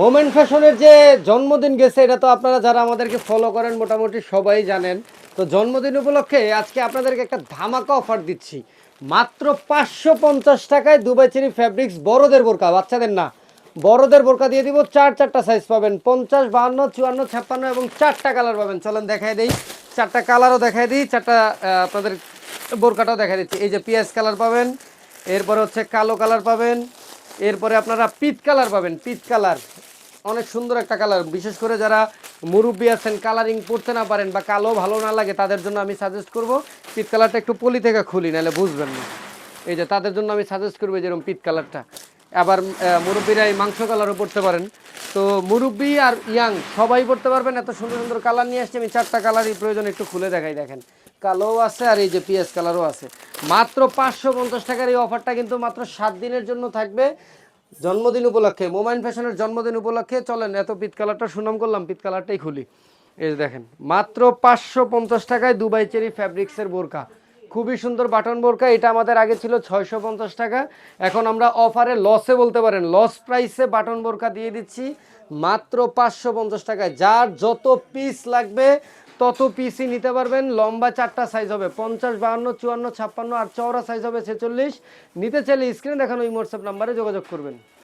Moment ফ্যাশনের যে জন্মদিন গেছে, এটা তো আপনারা যারা আমাদেরকে ফলো করেন, মোটামুটি সবাই জানেন। তো জন্মদিন উপলক্ষে আজকে আপনাদেরকে একটা ধামাকা অফার দিচ্ছি। মাত্র পাঁচশো পঞ্চাশ টাকায় দুবাই চিনি ফ্যাব্রিক্স বড়দের বোরকা, বাচ্চাদের না। বড়দের বোরকা দিয়ে দিব, চার চারটা সাইজ পাবেন। পঞ্চাশ, বাহান্ন, চুয়ান্ন, ছাপ্পান্ন এবং চারটা কালার পাবেন। চলেন দেখাই দিই। চারটা কালারও দেখাই দিই, চারটা আপনাদের বোরকাটাও দেখা দিচ্ছি। এই যে পিঁয়াজ কালার পাবেন, এরপরে হচ্ছে কালো কালার পাবেন, এরপরে আপনারা পিত কালার পাবেন, পিত কালার অনেক সুন্দর একটা কালার। বিশেষ করে যারা মুরব্বী আছেন কালারিং পড়তে না পারেন বা কালো ভালো না লাগে, তাদের জন্য আমি সাজেস্ট করব পিত কালারটা একটু পলি থেকে খুলি, নাহলে বুঝবেন না। এই যে তাদের জন্য আমি সাজেস্ট করব যেরকম পিত কালারটা। আবার মুরব্বীরা এই মাংস কালারও পড়তে পারেন। তো মুরব্বী আর ইয়াং সবাই পড়তে পারবেন, এত সুন্দর সুন্দর কালার নিয়ে আসছি, আমি চারটা কালারই প্রয়োজন একটু খুলে দেখাই, দেখেন। কালোও আছে আর এই যে পিএস কালারও আছে। মাত্র পাঁচশো পঞ্চাশ টাকার এই অফারটা কিন্তু মাত্র সাত দিনের জন্য থাকবে। জন্মদিন উপলক্ষে মোমাইন ফ্যাশনের জন্মদিন উপলক্ষে চলেন, এত পিত কালারটা সুনাম করলাম, পিত কালারটাই খুলি। এই দেখেন, মাত্র পাঁচশো পঞ্চাশ টাকায় দুবাই চেরি ফ্যাব্রিক্সের বোরকা। খুবই সুন্দর বাটন বোরকা, এটা আমাদের আগে ছিল ছয়শো পঞ্চাশ টাকা। এখন আমরা অফারে লসে বলতে পারেন লস প্রাইসে বাটন বোরকা দিয়ে দিচ্ছি মাত্র পাঁচশো পঞ্চাশ টাকায়। যার যত পিস লাগবে তত পিসি নিতে পারবেন, লম্বা চারটা সাইজ হবে, পঞ্চাশ, বাহান্ন, চুয়ান্ন, ছাপ্পান্ন, আর চওড়া সাইজ হবে ছেচল্লিশ। নিতে চাইলে স্ক্রিনে দেখানো এই হোয়াটসঅ্যাপ নাম্বারে যোগাযোগ করবেন।